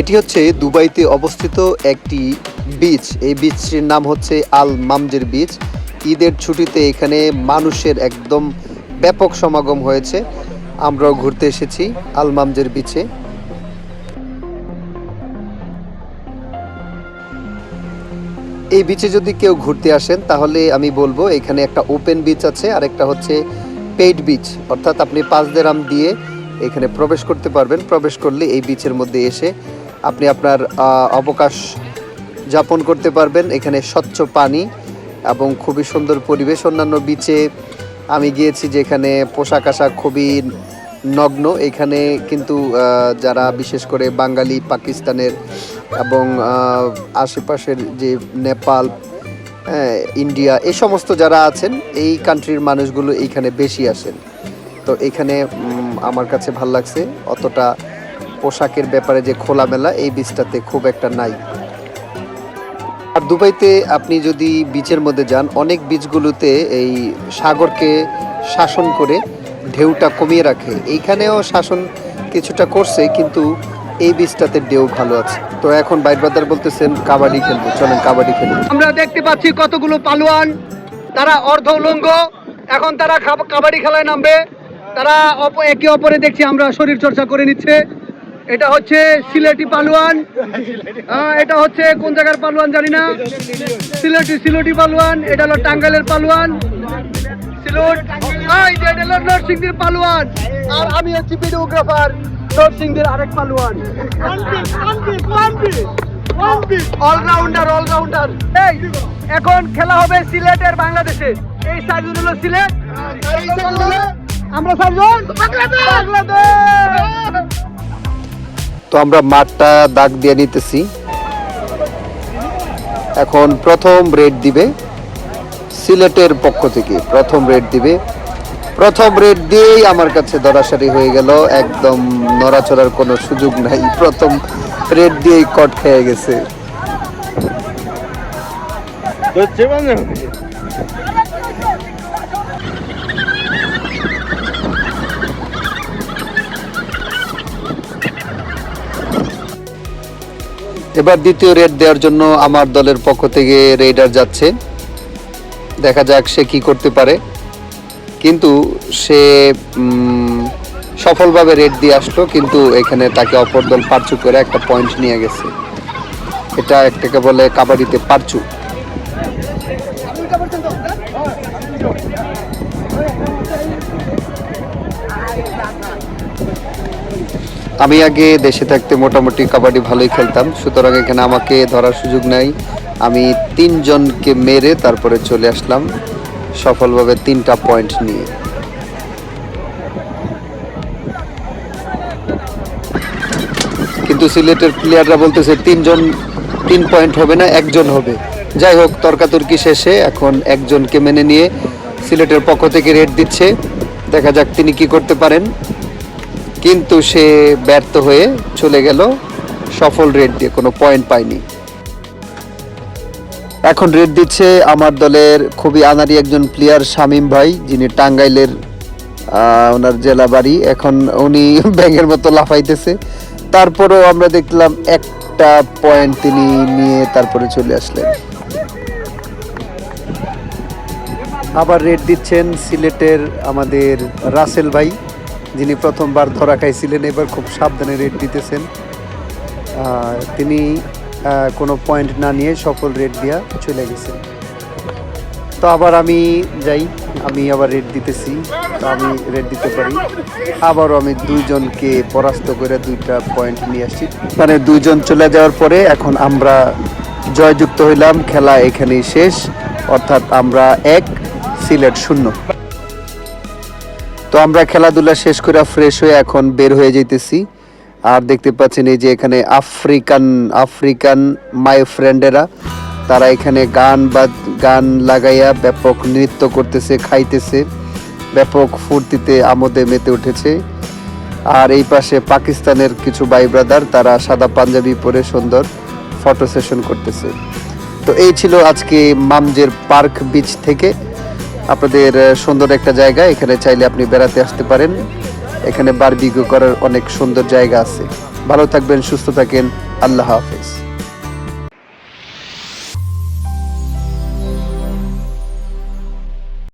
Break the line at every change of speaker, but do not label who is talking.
এটি হচ্ছে দুবাইতে অবস্থিত একটি বিচ এই বিচটির নাম হচ্ছে আল মামজের বিচ ঈদের ছুটিতে এখানে মানুষের একদম ব্যাপক সমাগম হয়েছে। আমরাও ঘুরতে এসেছি আল মামজের বিচে এই বিচে যদি কেউ ঘুরতে আসেন, তাহলে আমি বলব এখানে একটা ওপেন বিচ আছে আর একটা হচ্ছে পেইড বিচ অর্থাৎ আপনি পাঁচ দেরাম দিয়ে এখানে প্রবেশ করতে পারবেন। প্রবেশ করলে এই বিচের মধ্যে এসে আপনি আপনার অবকাশ যাপন করতে পারবেন এখানে স্বচ্ছ পানি এবং খুবই সুন্দর পরিবেশ। অন্যান্য বিচে আমি গিয়েছি যেখানে পোশাক আশাক খুবই নগ্ন। এখানে কিন্তু যারা বিশেষ করে বাঙালি, পাকিস্তানের এবং আশেপাশের যে নেপাল ইন্ডিয়া এই সমস্ত যারা আছেন, এই কান্ট্রির মানুষগুলো এইখানে বেশি আসেন। তো এখানে আমার কাছে ভালো লাগছে। অতটা পোশাকের ব্যাপারে যে খোলামেলা, এই বীজটাতে খুব একটা নাই। আর দুবাইতে আপনি যদি বিচের মধ্যে যান, অনেক বিচগুলোতে এই সাগরকে শাসন করে ঢেউটা কমিয়ে রাখে। এইখানেও শাসন কিছুটা করছে, কিন্তু এই বিচটাতে ঢেউ ভালো আছে। তো এখন বাইর বাদার বলতেছেন, কাবাডি খেলব। চলেন, কাবাডি খেলব
আমরা দেখতে পাচ্ছি কতগুলো পালোয়ান। তারা অর্ধ উলঙ্গ, এখন তারা কাবাডি খেলায় নামবে। তারা একে অপরে দেখছি আমরা শরীর চর্চা করে নিচ্ছে। এটা হচ্ছে সিলেটি পালোয়ান। হ্যাঁ, এটা হচ্ছে কোন জায়গার পালোয়ান জানি না। সিলেটি সিলেটি পালোয়ান এটা হলো টাঙ্গাইলের পালোয়ান। সিলেট এই যে এটা হলো নরসিংদীর পালোয়ান। আর আমি হচ্ছি ভিডিওগ্রাফার নরসিংদীর আরেক পালোয়ান। অলরাউন্ডার অলরাউন্ডার এই এখন খেলা হবে সিলেটের বাংলাদেশে। এই সাইজন হলো সিলেট। আমরা সাইজন বাংলাদেশ।
তো আমরা মাঠটা দাগ দিয়ে নিতেছি। এখন প্রথম রেড দিবে সিলেটের পক্ষ থেকে, প্রথম রেড দিবে। প্রথম রেড দিয়েই আমার কাছে দরাসারি হয়ে গেল, একদম নড়াচড়ার কোনো সুযোগ নাই, প্রথম রেড দিয়েই কট খেয়ে গেছে। এবার দ্বিতীয় রেড দেওয়ার জন্য আমার দলের পক্ষ থেকে রেডার যাচ্ছে। দেখা যাক সে কি করতে পারে। কিন্তু সে সফলভাবে রেড দিয়ে আসলো, কিন্তু এখানে তাকে অপর দল পারচু করে একটা পয়েন্ট নিয়ে গেছে। এটা একটাকে বলে কাবাডিতে পারচু আমি আগে দেশে থাকতে মোটামুটি কাবাডি ভালোই খেলতাম। সুতরাং এখানে আমাকে ধরার সুযোগ নাই। আমি তিনজনকে মেরে তারপরে চলে আসলাম সফলভাবে তিনটা পয়েন্ট নিয়ে। কিন্তু সিলেটের প্লেয়াররা বলতেছে, তিনজন, তিন পয়েন্ট হবে না, একজন হবে। যাই হোক, তর্কাতর্কি শেষে এখন একজনকে মেনে নিয়ে সিলেটের পক্ষ থেকে রেড দিচ্ছে। দেখা যাক তিনি কি করতে পারেন। কিন্তু সে ব্যর্থ হয়ে চলে গেল। সফল রেড দিয়ে কোনো পয়েন্ট পায়নি। এখন রেড দিচ্ছে আমার দলের খুবই আনারি একজন প্লেয়ার শামীম ভাই, যিনি টাঙ্গাইলের ওনার জেলা বাড়ি। এখন উনি ব্যাঙের মতো লাফাইতেছে। তারপরেও আমরা দেখলাম একটা পয়েন্ট তিনি নিয়ে তারপরে চলে আসলেন। আবার রেড দিচ্ছেন সিলেটের আমাদের রাসেল ভাই। যিনি প্রথমবার ধরা খাইছিলেন, এবার খুব সাবধানে রেড দিতেছেন। তিনি কোনো পয়েন্ট না নিয়ে সফল রেড দিয়া চলে গেছেন। তো আবার আমি যাই, আমি আবার রেড দিতেছি, তো আমি রেড দিতে পারি। আবারও আমি দুইজনকে পরাস্ত করে দুইটা পয়েন্ট নিয়ে আসছি। মানে দুইজন চলে যাওয়ার পরে এখন আমরা জয়যুক্ত হইলাম, খেলা এখানেই শেষ। অর্থাৎ আমরা এক, সিলেট শূন্য। তো আমরা খেলাধুলা শেষ করে ফ্রেশ হয়ে এখন বের হয়ে যাইতেছি। আর দেখতে পাচ্ছেন এই যে এখানে আফ্রিকান আফ্রিকান মাই ফ্রেন্ডেরা তারা এখানে গান বা গান লাগাইয়া ব্যাপক নৃত্য করতেছে, খাইতেছে। ব্যাপক ফুর্তিতে আমোদে মেতে উঠেছে। আর এই পাশে পাকিস্তানের কিছু ভাই ব্রাদার তারা সাদা পাঞ্জাবি পরে সুন্দর ফটো সেশন করতেছে। তো এই ছিল আজকে মামজের পার্ক বিচ থেকে। আপনাদের সুন্দর একটা জায়গা। এখানে চাইলে আপনি বেড়াতে আসতে পারেন। এখানে বারবিকিউ করার অনেক সুন্দর জায়গা আছে। ভালো থাকবেন, সুস্থ থাকেন। আল্লাহ হাফেজ।